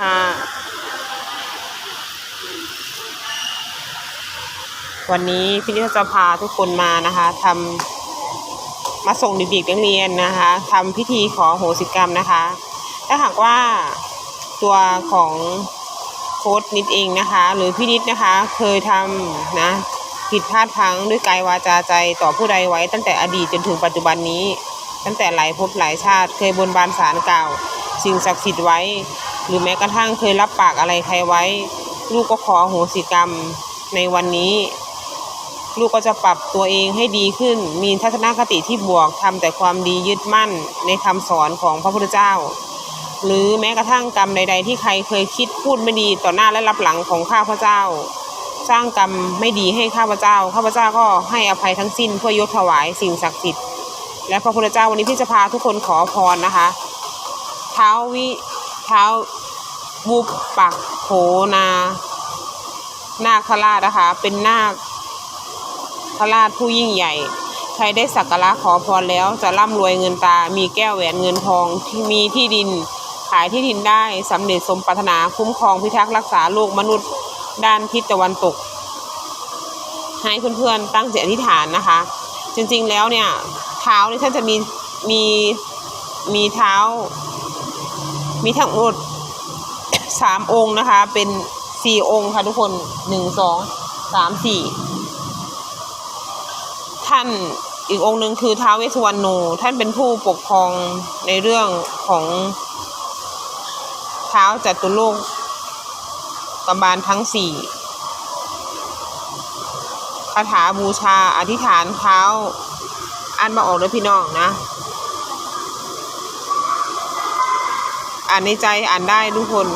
ค่ะวันนี้พี่นิจะพาทุกคนมานะคะทำมาส่งเด็กๆนักเรียนนะคะทำพิธีขอโหสิกรรมนะคะ ถ้าหากว่าตัวของโค้ดนิดเองนะคะ หรือพี่นิดนะคะ เคยทำนะผิดพลาดพลั้งด้วยกายวาจาใจต่อผู้ใดไว้ ตั้งแต่อดีตจนถึงปัจจุบันนี้ ตั้งแต่หลายภพหลายชาติเคยบนบานสารกล่าว สิ่งศักดิ์สิทธิ์ไว้ หรือแม้กระทั่งเคยรับปากอะไรใครไว้ ลูกก็ขอโหสิกรรมในวันนี้ ลูกก็จะปรับตัวเองให้ดีขึ้น มีทัศนคติที่บวกทำแต่ความดียึดมั่นในคำสอนของพระพุทธเจ้า หรือแม้กระทั่งกรรมใด ๆ ที่ใครเคยคิดพูดไม่ดีต่อหน้าและรับหลังของข้าพเจ้า สร้างกรรมไม่ดีให้ข้าพเจ้า ข้าพเจ้าก็ให้อภัยทั้งสิ้นเพื่อยกถวายสิ่งศักดิ์สิทธิ์และพระพุทธเจ้าวันนี้พี่จะพาทุกคนขอพรนะคะ เท้าวิเท้า บุปปักโขนานาคราชนะคะ เป็นนาคราชผู้ยิ่งใหญ่ ใครได้สักการะขอพรแล้วจะร่ำรวยเงินตา มีแก้วแหวนเงินทองที่มีที่ดิน ขายที่ดินได้สำเร็จสมปรารถนาคุ้มครองพิทักษ์รักษาโลกมนุษย์ด้านทิศตะวันตก ให้เพื่อนๆตั้งจิตอธิษฐานนะคะ จริงๆแล้วเนี่ยเท้านี่ท่านจะมีมีมีเท้า มีทั้งหมด สามองค์นะคะ เป็นสี่องค์ค่ะทุกคนหนึ่งสองสามสี่ท่านอีกองค์หนึ่งคือท้าวเวสสุวรรณโนท่านเป็นผู้ปกครองในเรื่องของเท้าวจัตุโลกกบาลทั้งสี่คาถาบูชาอธิษฐานเท้าอ่านมาออกเลยพี่น้องนะ อ่านในใจอ่านได้ทุกคน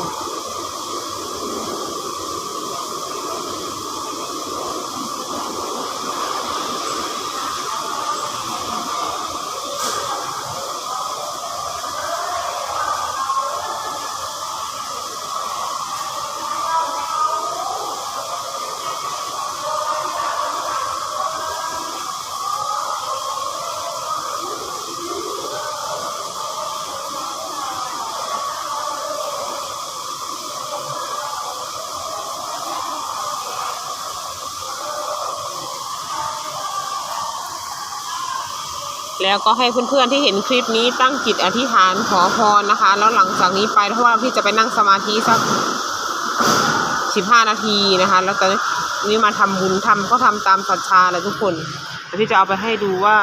แล้วก็ให้เพื่อนๆที่เห็นคลิปนี้ตั้งจิตอธิษฐานขอพรนะคะ แล้วหลังจากนี้ไปเพราะว่าพี่จะไปนั่งสมาธิสักสิบห้านาทีนะคะ แล้วตอนนี้มาทำบุญทำก็ทำตามศรัทธาเลยทุกคนพี่จะเอาไปให้ดูว่า